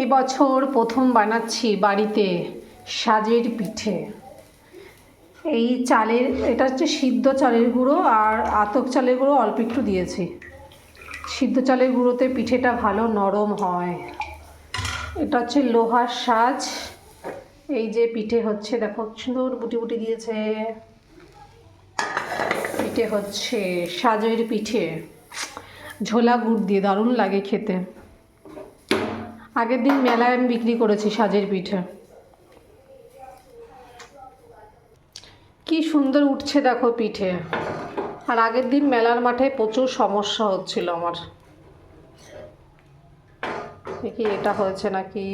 এবছর প্রথম বানাচ্ছি বাড়িতে সাজের পিঠে। এই চালের, এটা হচ্ছে সিদ্ধ চালের গুঁড়ো আর আতক চালের গুঁড়ো অল্প একটু দিয়েছি। সিদ্ধ চালের গুঁড়োতে পিঠেটা ভালো নরম হয়। এটা হচ্ছে লোহার সাজ। এই যে পিঠে হচ্ছে, দেখো সুন্দর বুটি বুটি দিয়েছে। পিঠে হচ্ছে সাজের পিঠে। ঝোলা গুড় দিয়ে দারুণ লাগে খেতে। আগের দিন মেলায় আমি বিক্রি করেছি সাজের পিঠে। কি সুন্দর উঠছে দেখো পিঠে। আর আগের দিন মেলার মাঠে প্রচুর সমস্যা হচ্ছিল আমার। দেখি এটা হয়েছে নাকি?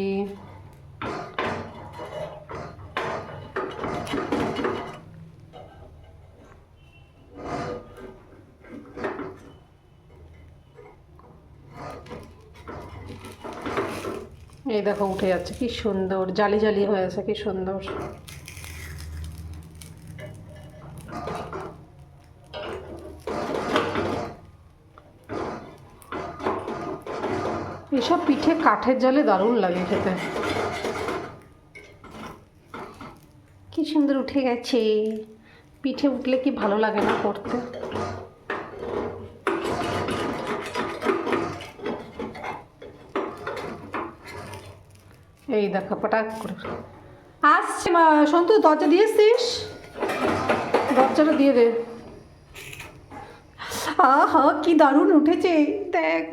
এই দেখো, উঠে যাচ্ছে, কি সুন্দর, জালি জালি হয়েছে কি সুন্দর। এসব পিঠে কাঠের জলে দারুণ লাগে খেতে। কি সুন্দর উঠে গেছে। পিঠে উঠলে কি ভালো লাগে না করতে? এই দেখো, পটাক করে। আসছে সন্তু, দরজা দিয়েছিস দরজাটা দিয়ে দে। আহা, কি দারুণ উঠেছে দেখ।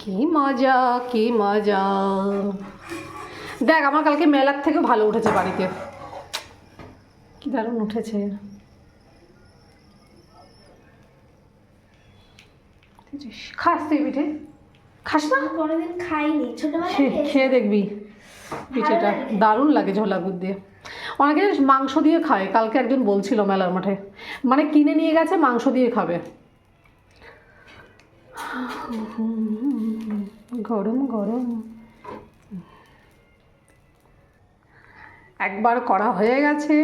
কি মজা কি মজা। দেখ, আমার কালকে মেলার থেকে ভালো উঠেছে বাড়িতে। কি দারুণ উঠেছে। খাস তুই পিঠে খাস না? কোনোদিন খাইনি ছোটবেলায় খেয়ে দেখবি পিঠেটা। দারুণ লাগে ঝোলা গুড় দিয়ে। অনেকে মাংস দিয়ে খায়। কালকে একজন বলছিল মেলার মাঠে। মানে কিনে নিয়ে গেছে মাংস দিয়ে খাবে। গরম গরম। একবার করা হয়ে গেছে।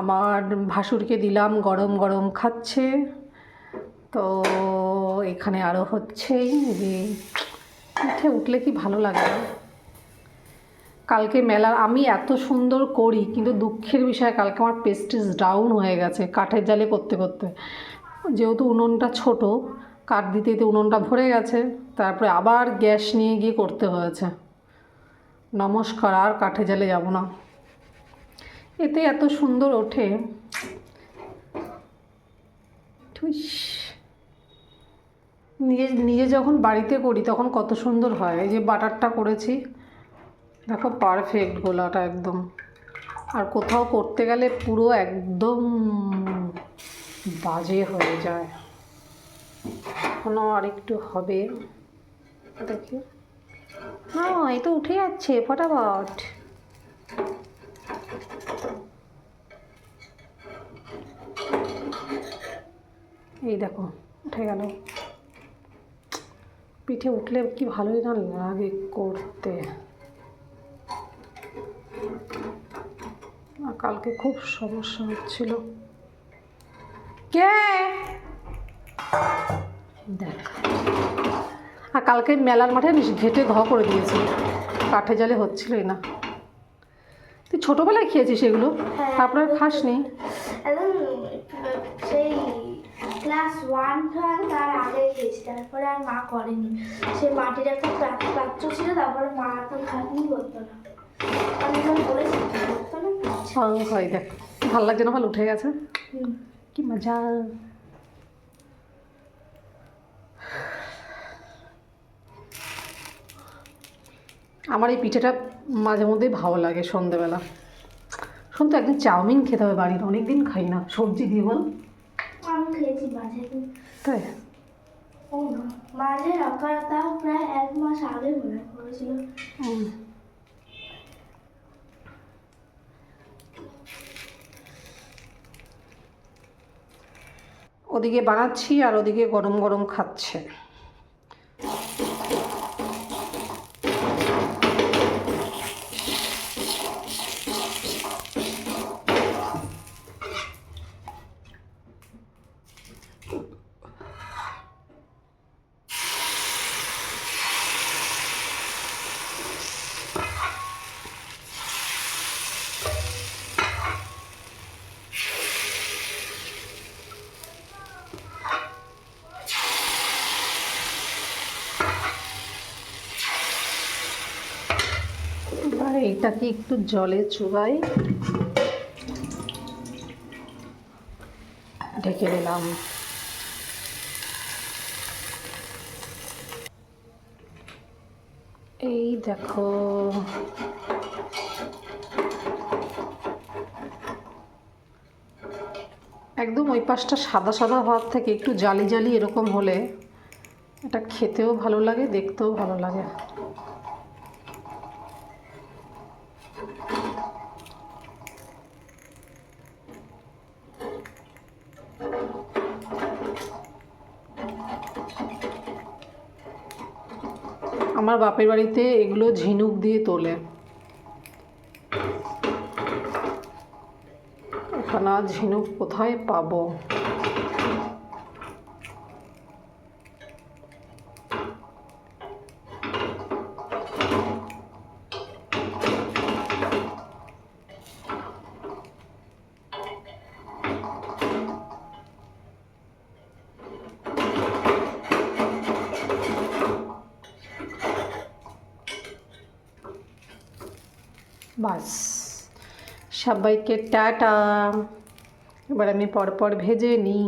আমার ভাসুরকে দিলাম গরম গরম খাচ্ছে। তো এখানে আরও হচ্ছেই যে পিঠে উঠলে কি ভালো লাগে? কালকে মেলার আমি এত সুন্দর করি, কিন্তু দুঃখের বিষয় কালকে আমার পেস্টিস ডাউন হয়ে গেছে, কাঠের জালে করতে করতে যেহেতু উনুনটা ছোট, কাঠ দিতে দিতে উনুনটা ভরে গেছে, তারপরে আবার গ্যাস নিয়ে গিয়ে করতে হয়েছে নমস্কার, আর কাঠে জালে যাব না এতে এত সুন্দর ওঠে ঠুইস। নিজে নিজে যখন বাড়িতে করি তখন কত সুন্দর হয়। এই যে বাটারটা করেছি, দেখো পারফেক্ট গোলাটা একদম। আর কোথাও করতে গেলে পুরো একদম বাজে হয়ে যায়। এখনও আর একটু হবে? দেখি হ্যাঁ এই তো উঠে যাচ্ছে, ফটাফট। এই দেখো, উঠে গেল। পিঠে উঠলে কি ভালোই না লাগে করতে। কালকে খুব সমস্যা হচ্ছিল। কে? দেখ। আর কালকে মেলার মাঠে ঘেটে ঘ করে দিয়েছি। কাঠে জালে হচ্ছিলই না। তুই ছোটোবেলায় খেয়েছিস এগুলো? হ্যাঁ। তারপরে খাসনি? ক্লাস ওয়ান ওয়ান তার আগে খেয়েছি তারপরে আর মা করেনি। সে মাটির একটা পাত্র- ছিল তারপরে মা তো খাটনি করতো না। আমি বলেছি করতো না? হয় দেখ ভালো লাগছে না ভালো উঠে গেছে। কি মজা। আমার এই পিঠেটা মাঝে মধ্যেই ভালো লাগে সন্ধেবেলা। শুনতো একদিন চাউমিন খেতে হবে বাড়ির অনেক দিন খাই না। সবজি দিয়ে বল। আমি খেয়েছি মাঝে। তাই? ও মাঝে রাখা প্রায় এক মাস আগে মনে করেছিল ওদিকে বানাচ্ছি আর ওদিকে গরম গরম খাচ্ছে। আর এইটাকে একটু জলে চুবাই। ঢেকে দিলাম এই দেখো। একদম ওই পাশটা সাদা সাদা ভাব থেকে একটু জালি জালি এরকম হলে এটা খেতেও ভালো লাগে, দেখতেও ভালো লাগে। আমার বাপের বাড়িতে এগুলো ঝিনুক দিয়ে তোলে। এখানে ঝিনুক কোথায় পাবো? বাস সবাইকে টাটা। এবার আমি পরপর ভেজে নিই।